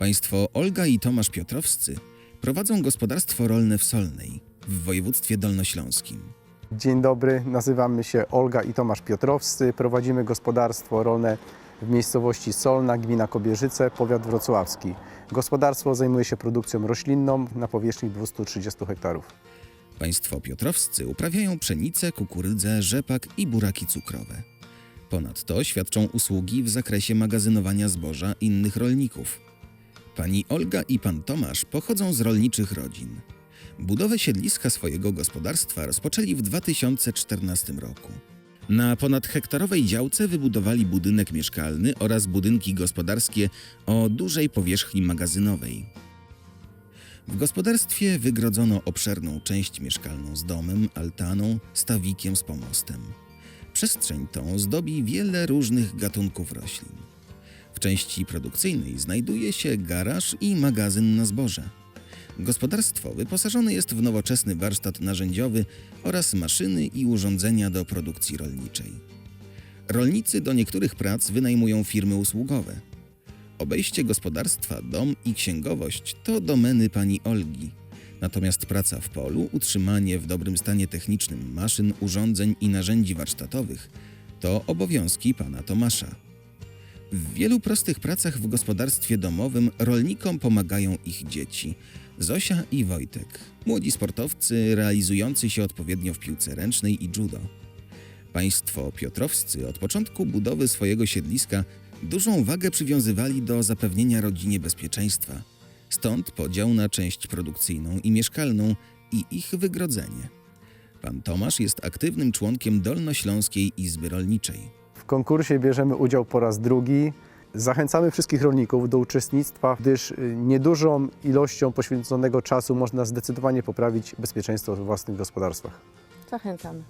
Państwo Olga i Tomasz Piotrowscy prowadzą gospodarstwo rolne w Solnej w województwie dolnośląskim. Dzień dobry, nazywamy się Olga i Tomasz Piotrowscy. Prowadzimy gospodarstwo rolne w miejscowości Solna, gmina Kobierzyce, powiat wrocławski. Gospodarstwo zajmuje się produkcją roślinną na powierzchni 230 hektarów. Państwo Piotrowscy uprawiają pszenicę, kukurydzę, rzepak i buraki cukrowe. Ponadto świadczą usługi w zakresie magazynowania zboża innych rolników. Pani Olga i pan Tomasz pochodzą z rolniczych rodzin. Budowę siedliska swojego gospodarstwa rozpoczęli w 2014 roku. Na ponadhektarowej działce wybudowali budynek mieszkalny oraz budynki gospodarskie o dużej powierzchni magazynowej. W gospodarstwie wygrodzono obszerną część mieszkalną z domem, altaną, stawikiem z pomostem. Przestrzeń tą zdobi wiele różnych gatunków roślin. Części produkcyjnej znajduje się garaż i magazyn na zboże. Gospodarstwo wyposażone jest w nowoczesny warsztat narzędziowy oraz maszyny i urządzenia do produkcji rolniczej. Rolnicy do niektórych prac wynajmują firmy usługowe. Obejście gospodarstwa, dom i księgowość to domeny pani Olgi. Natomiast praca w polu, utrzymanie w dobrym stanie technicznym maszyn, urządzeń i narzędzi warsztatowych to obowiązki pana Tomasza. W wielu prostych pracach w gospodarstwie domowym rolnikom pomagają ich dzieci Zosia i Wojtek, młodzi sportowcy realizujący się odpowiednio w piłce ręcznej i judo. Państwo Piotrowscy od początku budowy swojego siedliska dużą wagę przywiązywali do zapewnienia rodzinie bezpieczeństwa. Stąd podział na część produkcyjną i mieszkalną i ich wygrodzenie. Pan Tomasz jest aktywnym członkiem Dolnośląskiej Izby Rolniczej. Konkursie bierzemy udział po raz drugi. Zachęcamy wszystkich rolników do uczestnictwa, gdyż y, niedużą ilością poświęconego czasu można zdecydowanie poprawić bezpieczeństwo w własnych gospodarstwach. Zachęcamy.